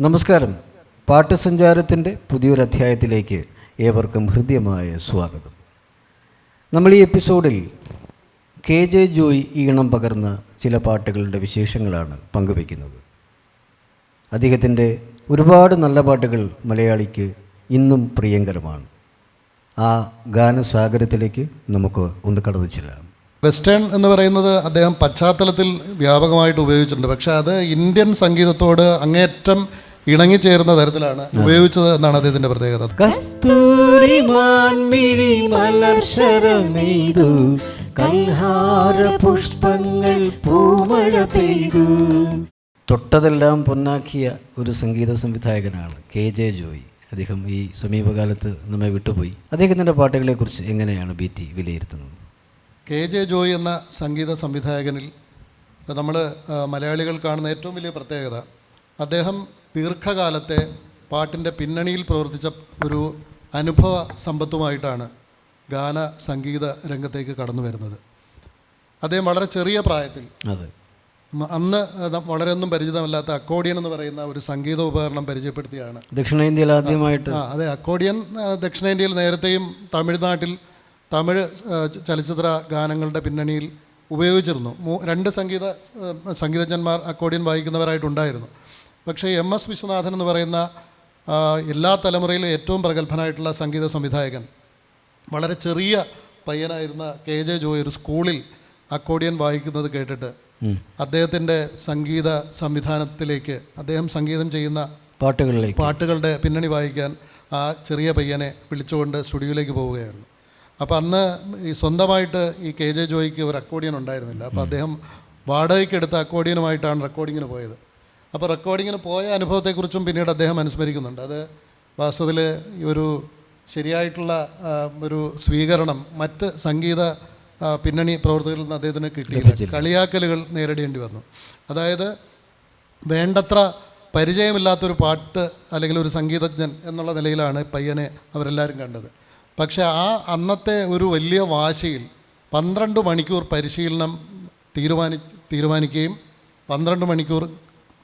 നമസ്കാരം. പാട്ടുസഞ്ചാരത്തിന്റെ പുതിയൊരു അധ്യായത്തിലേക്ക് ഏവർക്കും ഹൃദ്യമായ സ്വാഗതം. നമ്മൾ ഈ എപ്പിസോഡിൽ കെ ജെ ജോയ് ഈണം പകർന്ന ചില പാട്ടുകളുടെ വിശേഷങ്ങളാണ് പങ്കുവയ്ക്കുന്നത്. അദ്ദേഹത്തിന്റെ ഒരുപാട് നല്ല പാട്ടുകൾ മലയാളിക്ക് ഇന്നും പ്രിയങ്കരമാണ്. ആ ഗാനസാഗരത്തിലേക്ക് നമുക്ക് ഒന്ന് കടന്നു ചെല്ലാം. വെസ്റ്റേൺ എന്ന് പറയുന്നത് അദ്ദേഹം പശ്ചാത്തലത്തിൽ വ്യാപകമായിട്ട് ഉപയോഗിച്ചിട്ടുണ്ട്. പക്ഷേ അത് ഇന്ത്യൻ സംഗീതത്തോട് അങ്ങേയറ്റം ഇണങ്ങിച്ചേരുന്ന തരത്തിലാണ് ഉപയോഗിച്ചത് എന്നാണ് അദ്ദേഹത്തിന്റെ പ്രത്യേകത. കസ്തൂരി മാൻമിഴി മലർശരമെയ്തു കൽഹാര പുഷ്പങ്ങൾ പൂമഴ പെയ്തു. തൊട്ടതെല്ലാം പൊന്നാക്കിയ ഒരു സംഗീത സംവിധായകനാണ് കെ ജെ ജോയി. അദ്ദേഹം ഈ സമീപകാലത്ത് നമ്മെ വിട്ടുപോയി. അദ്ദേഹത്തിന്റെ പാട്ടുകളെക്കുറിച്ച് എങ്ങനെയാണ് ബി ടി വിലയിരുത്തുന്നത്? കെ ജെ ജോയ് എന്ന സംഗീത സംവിധായകനിൽ നമ്മൾ മലയാളികൾ കാണുന്ന ഏറ്റവും വലിയ പ്രത്യേകത അദ്ദേഹം ദീർഘകാലത്തെ പാട്ടിന്റെ പിന്നണിയിൽ പ്രവർത്തിച്ച ഒരു അനുഭവ സമ്പത്തുമായിട്ടാണ് ഗാന സംഗീത രംഗത്തേക്ക് കടന്നു വരുന്നത്. അദ്ദേഹം വളരെ ചെറിയ പ്രായത്തിൽ അതെ. അന്ന് വളരെ ഒന്നും പരിചിതമല്ലാത്ത അക്കോഡിയൻ എന്ന് പറയുന്ന ഒരു സംഗീത ഉപകരണം പരിചയപ്പെടുത്തിയാണ്. ദക്ഷിണേന്ത്യയിൽ ആദ്യമായിട്ട്. ആ അതെ അക്കോഡിയൻ ദക്ഷിണേന്ത്യയിൽ നേരത്തെയും തമിഴ്നാട്ടിൽ തമിഴ് ചലച്ചിത്ര ഗാനങ്ങളുടെ പിന്നണിയിൽ ഉപയോഗിച്ചിരുന്നു. രണ്ട് സംഗീത സംഗീതജ്ഞന്മാർ അക്കോഡിയൻ വായിക്കുന്നവരായിട്ടുണ്ടായിരുന്നു. പക്ഷേ എം എസ് വിശ്വനാഥൻ എന്ന് പറയുന്ന എല്ലാ തലമുറയിലും ഏറ്റവും പ്രഗത്ഭനായിട്ടുള്ള സംഗീത സംവിധായകൻ. വളരെ ചെറിയ പയ്യനായിരുന്ന കെ ജെ ജോയ് ഒരു സ്കൂളിൽ അക്കോഡിയൻ വായിക്കുന്നത് കേട്ടിട്ട് അദ്ദേഹത്തിന്റെ സംഗീത സംവിധാനത്തിലേക്ക് അദ്ദേഹം സംഗീതം ചെയ്യുന്ന പാട്ടുകളിലേക്ക്. പാട്ടുകളുടെ പിന്നണി വായിക്കാൻ ആ ചെറിയ പയ്യനെ വിളിച്ചുകൊണ്ട് സ്റ്റുഡിയോയിലേക്ക് പോവുകയായിരുന്നു. അപ്പോൾ അന്ന് ഈ സ്വന്തമായിട്ട് ഈ കെ ജെ ജോയിക്ക് ഒരു അക്കോഡിയൻ ഉണ്ടായിരുന്നില്ല. അപ്പോൾ അദ്ദേഹം വാടകയ്ക്കെടുത്ത അക്കോഡിയനുമായിട്ടാണ് റെക്കോർഡിങ്ങിന് പോയത്. അപ്പോൾ റെക്കോർഡിങ്ങിന് പോയ അനുഭവത്തെക്കുറിച്ചും പിന്നീട് അദ്ദേഹം അനുസ്മരിക്കുന്നുണ്ട്. അത് വാസ്തവത്തിൽ ഈ ഒരു ശരിയായിട്ടുള്ള ഒരു സ്വീകരണം മറ്റ് സംഗീത പിന്നണി പ്രവർത്തകരിൽ നിന്ന് അദ്ദേഹത്തിന് കിട്ടിയില്ല. കളിയാക്കലുകൾ നേരിടേണ്ടി വന്നു. അതായത് വേണ്ടത്ര പരിചയമില്ലാത്തൊരു പാട്ട് അല്ലെങ്കിൽ ഒരു സംഗീതജ്ഞൻ എന്നുള്ള നിലയിലാണ് പയ്യനെ അവരെല്ലാവരും കണ്ടത്. പക്ഷേ ആ അന്നത്തെ ഒരു വലിയ വാശിയിൽ പന്ത്രണ്ട് മണിക്കൂർ പരിശീലനം തീരുമാനി തീരുമാനിക്കുകയും പന്ത്രണ്ട് മണിക്കൂർ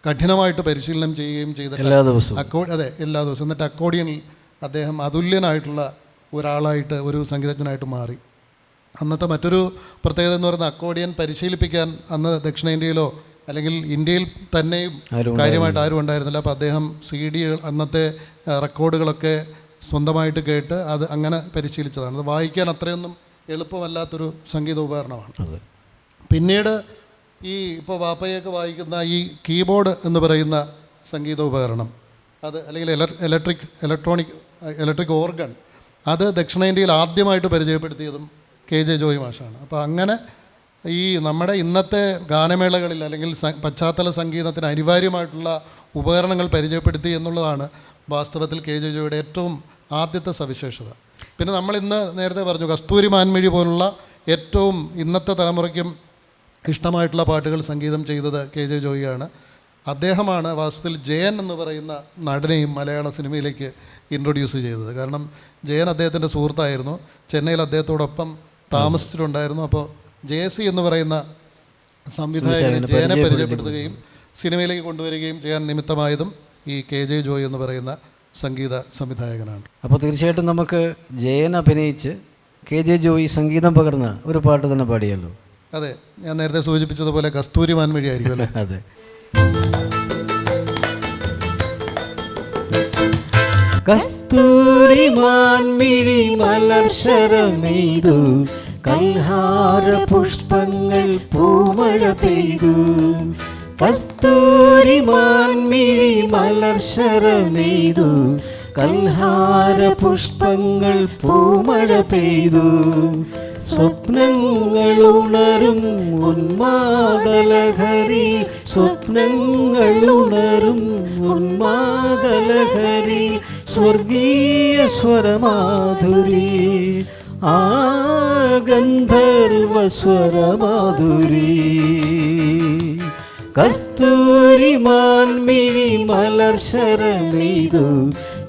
കഠിനമായിട്ട് പരിശീലനം ചെയ്യുകയും ചെയ്ത എല്ലാ ദിവസവും. അക്കോ അതെ എല്ലാ ദിവസവും. എന്നിട്ട് അക്കോഡിയനിൽ അദ്ദേഹം അതുല്യനായിട്ടുള്ള ഒരാളായിട്ട് ഒരു സംഗീതജ്ഞനായിട്ട് മാറി. അന്നത്തെ മറ്റൊരു പ്രത്യേകത എന്ന് പറയുന്നത് അക്കോഡിയൻ പരിശീലിപ്പിക്കാൻ അന്ന് ദക്ഷിണേന്ത്യയിലോ അല്ലെങ്കിൽ ഇന്ത്യയിൽ തന്നെയും കാര്യമായിട്ട് ആരും ഉണ്ടായിരുന്നില്ല. അപ്പോൾ അദ്ദേഹം സി ഡി അന്നത്തെ റെക്കോർഡുകളൊക്കെ സ്വന്തമായിട്ട് കേട്ട് അത് അങ്ങനെ പരിശീലിച്ചതാണ്. അത് വായിക്കാൻ അത്രയൊന്നും എളുപ്പമല്ലാത്തൊരു സംഗീത ഉപകരണമാണ്. പിന്നീട് ഈ ഇപ്പോൾ വാപ്പയൊക്കെ വായിക്കുന്ന ഈ കീബോർഡ് എന്ന് പറയുന്ന സംഗീത ഉപകരണം. അത് അല്ലെങ്കിൽ ഇലക്ട്രിക് ഇലക്ട്രോണിക് ഇലക്ട്രിക് ഓർഗൺ അത് ദക്ഷിണേന്ത്യയിൽ ആദ്യമായിട്ട് പരിചയപ്പെടുത്തിയതും കെ ജെ ജോയി മാഷാണ്. അപ്പോൾ അങ്ങനെ ഈ നമ്മുടെ ഇന്നത്തെ ഗാനമേളകളിൽ അല്ലെങ്കിൽ പശ്ചാത്തല സംഗീതത്തിന് അനിവാര്യമായിട്ടുള്ള ഉപകരണങ്ങൾ പരിചയപ്പെടുത്തി എന്നുള്ളതാണ് വാസ്തവത്തിൽ കെ ജെ ജോയുടെ ഏറ്റവും ആദ്യത്തെ സവിശേഷത. പിന്നെ നമ്മൾ ഇന്ന് നേരത്തെ പറഞ്ഞു കസ്തൂരി മാൻമിഴി പോലുള്ള ഏറ്റവും ഇന്നത്തെ തലമുറയ്ക്കും ഇഷ്ടമായിട്ടുള്ള പാട്ടുകൾ സംഗീതം ചെയ്തത് കെ ജെ ജോയിയാണ്. അദ്ദേഹമാണ് വാസ്തുവിൽ ജയൻ എന്ന് പറയുന്ന നടനെയും മലയാള സിനിമയിലേക്ക് ഇൻട്രൊഡ്യൂസ് ചെയ്തത്. കാരണം ജയൻ അദ്ദേഹത്തിന്റെ സുഹൃത്തായിരുന്നു. ചെന്നൈയിൽ അദ്ദേഹത്തോടൊപ്പം താമസിച്ചിട്ടുണ്ടായിരുന്നു. അപ്പോൾ ജെ സി എന്ന് പറയുന്ന സംവിധായകൻ ജയനെ പരിചയപ്പെടുത്തുകയും സിനിമയിലേക്ക് കൊണ്ടുവരികയും ചെയ്യാൻ നിമിത്തമായതും ഈ കെ ജെ ജോയ് എന്ന് പറയുന്ന സംഗീത സംവിധായകനാണ്. അപ്പോൾ തീർച്ചയായിട്ടും നമുക്ക് ജയൻ അഭിനയിച്ച് കെ ജെ ജോയി സംഗീതം പകർന്ന ഒരു പാട്ട് തന്നെ പാടിയല്ലോ അതെ ഞാൻ നേരത്തെ സൂചിപ്പിച്ചതുപോലെ കസ്തൂരിമാൻ വഴിയായിരിക്കും അല്ലേ? അതെ. കസ്തൂരി മാൻമിഴി മലർശരമെയ്തു കൽഹാര പുഷ്പങ്ങൾ പൂമഴ പെയ്തു. കസ്തൂരി മാൻമിഴി മലർശരമെയ്തു കൽഹാര പുഷ്പങ്ങൾ പൂമഴ പെയ്തു. സ്വപ്നങ്ങൾ ഉണരും ഉന്മാദലഹരി സ്വപ്നങ്ങൾ ഉണരും ഉന്മാദലഹരി സ്വർഗീയ സ്വരമാധുരി. ആ ഗന്ധർവ സ്വരമാധുരി കസ്തൂരി മാൻമിഴി മലർശരമെയ്തു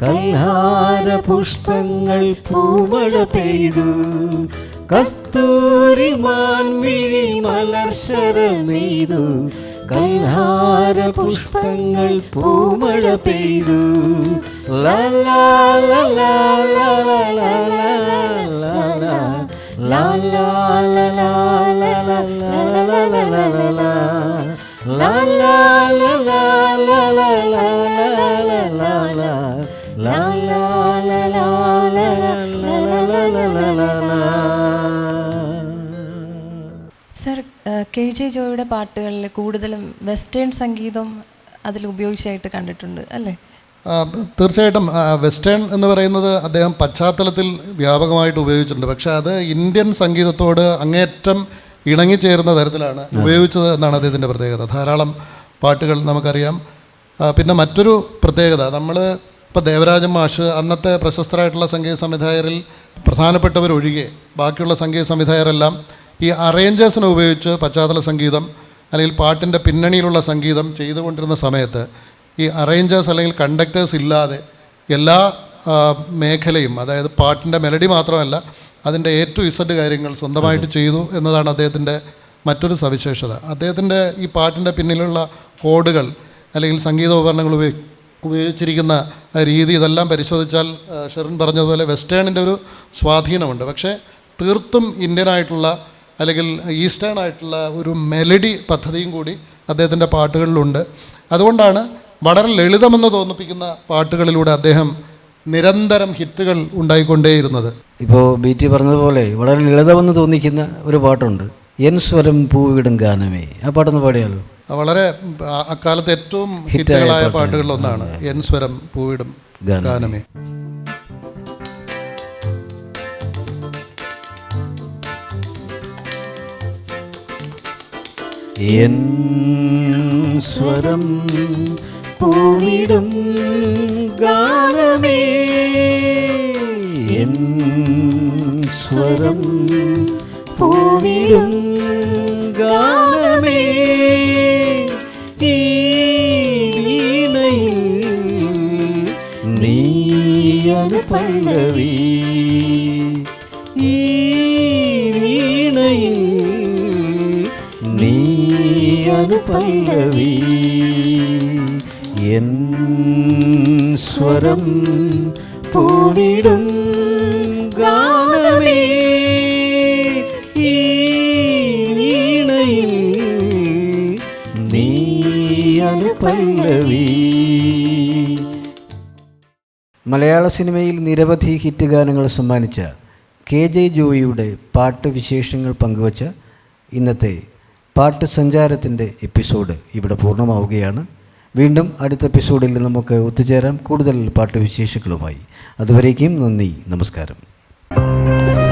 കൽഹാര പുഷ്പങ്ങൾ പൂമഴ പെയ്തു. കസ്തൂരി മാൻമിഴി മലർശരമെയ്തു കൽഹാര പുഷ്പങ്ങൾ പൂമഴ പെയ്തു ലാ ലാ ലാ കെ ജെ ജോയുടെ പാട്ടുകളിൽ കൂടുതലും വെസ്റ്റേൺ സംഗീതം അതിൽ ഉപയോഗിച്ചായിട്ട് കണ്ടിട്ടുണ്ട് അല്ലേ? തീർച്ചയായിട്ടും. വെസ്റ്റേൺ എന്ന് പറയുന്നത് അദ്ദേഹം പശ്ചാത്തലത്തിൽ വ്യാപകമായിട്ട് ഉപയോഗിച്ചിട്ടുണ്ട്. പക്ഷേ അത് ഇന്ത്യൻ സംഗീതത്തോട് അങ്ങേറ്റം ഇണങ്ങിച്ചേരുന്ന തരത്തിലാണ് ഉപയോഗിച്ചത് എന്നാണ് അദ്ദേഹത്തിന്റെ പ്രത്യേകത. ധാരാളം പാട്ടുകൾ നമുക്കറിയാം. പിന്നെ മറ്റൊരു പ്രത്യേകത. നമ്മൾ ഇപ്പോൾ ദേവരാജൻ മാഷ് അന്നത്തെ പ്രശസ്തരായിട്ടുള്ള സംഗീത സംവിധായകരിൽ പ്രധാനപ്പെട്ടവരൊഴികെ ബാക്കിയുള്ള സംഗീത സംവിധായകരെല്ലാം ഈ അറേഞ്ചേഴ്സിനെ ഉപയോഗിച്ച് പശ്ചാത്തല സംഗീതം അല്ലെങ്കിൽ പാട്ടിന്റെ പിന്നണിയിലുള്ള സംഗീതം ചെയ്തുകൊണ്ടിരുന്ന സമയത്ത് ഈ അറേഞ്ചേഴ്സ് അല്ലെങ്കിൽ കണ്ടക്ടേഴ്സ് ഇല്ലാതെ എല്ലാ മേഖലയും അതായത് പാട്ടിന്റെ മെലഡി മാത്രമല്ല അതിന്റെ എ ടു ഇസഡ് കാര്യങ്ങൾ സ്വന്തമായിട്ട് ചെയ്തു എന്നതാണ് അദ്ദേഹത്തിന്റെ മറ്റൊരു സവിശേഷത. അദ്ദേഹത്തിന്റെ ഈ പാട്ടിന്റെ പിന്നിലുള്ള കോഡുകൾ അല്ലെങ്കിൽ സംഗീത ഉപകരണങ്ങൾ ഉപയോഗി ഉപയോഗിച്ചിരിക്കുന്ന രീതി ഇതെല്ലാം പരിശോധിച്ചാൽ ഷെറിൻ പറഞ്ഞതുപോലെ വെസ്റ്റേണിന്റെ ഒരു സ്വാധീനമുണ്ട്. പക്ഷേ തീർത്തും ഇന്ത്യനായിട്ടുള്ള അല്ലെങ്കിൽ ഈസ്റ്റേൺ ആയിട്ടുള്ള ഒരു മെലഡി പദ്ധതിയും കൂടി അദ്ദേഹത്തിന്റെ പാട്ടുകളിലുണ്ട്. അതുകൊണ്ടാണ് വളരെ ലളിതമെന്ന് തോന്നിപ്പിക്കുന്ന പാട്ടുകളിലൂടെ അദ്ദേഹം നിരന്തരം ഹിറ്റുകൾ ഉണ്ടായിക്കൊണ്ടേയിരുന്നത്. ഇപ്പോൾ ബി ടി പറഞ്ഞതുപോലെ വളരെ ലളിതമെന്ന് തോന്നിക്കുന്ന ഒരു പാട്ടുണ്ട്. എൻ സ്വരം പൂവിടും ഗാനമേ. ആ പാട്ടൊന്ന് പാടിയാലോ? വളരെ അക്കാലത്ത് ഏറ്റവും ഹിറ്റുകളായ. പാട്ടുകളിലൊന്നാണ് എൻ സ്വരം പൂവിടും ഗാനമേ. என் ஸ்வரம் பூவிடும் கானமே. என் ஸ்வரம் பூவிடும் கானமே. வீணையில் நீ அனுப்பல்லவி പല്ലവി എൻ സ്വരം പൂവിടും ഗാനമേ. ഈ വീണയിൽ നീ അനുപല്ലവി മലയാള സിനിമയിൽ നിരവധി ഹിറ്റ് ഗാനങ്ങൾ സമ്മാനിച്ച കെ ജെ ജോയിയുടെ പാട്ട് വിശേഷങ്ങൾ പങ്കുവച്ച ഇന്നത്തെ പാട്ട് സഞ്ചാരത്തിന്റെ എപ്പിസോഡ് ഇവിടെ പൂർണമാവുകയാണ്. വീണ്ടും അടുത്ത എപ്പിസോഡിൽ നമുക്ക് ഒത്തുചേരാം. കൂടുതൽ പാട്ട് വിശേഷങ്ങളുമായി അതുവരേക്കും നന്ദി. നമസ്കാരം.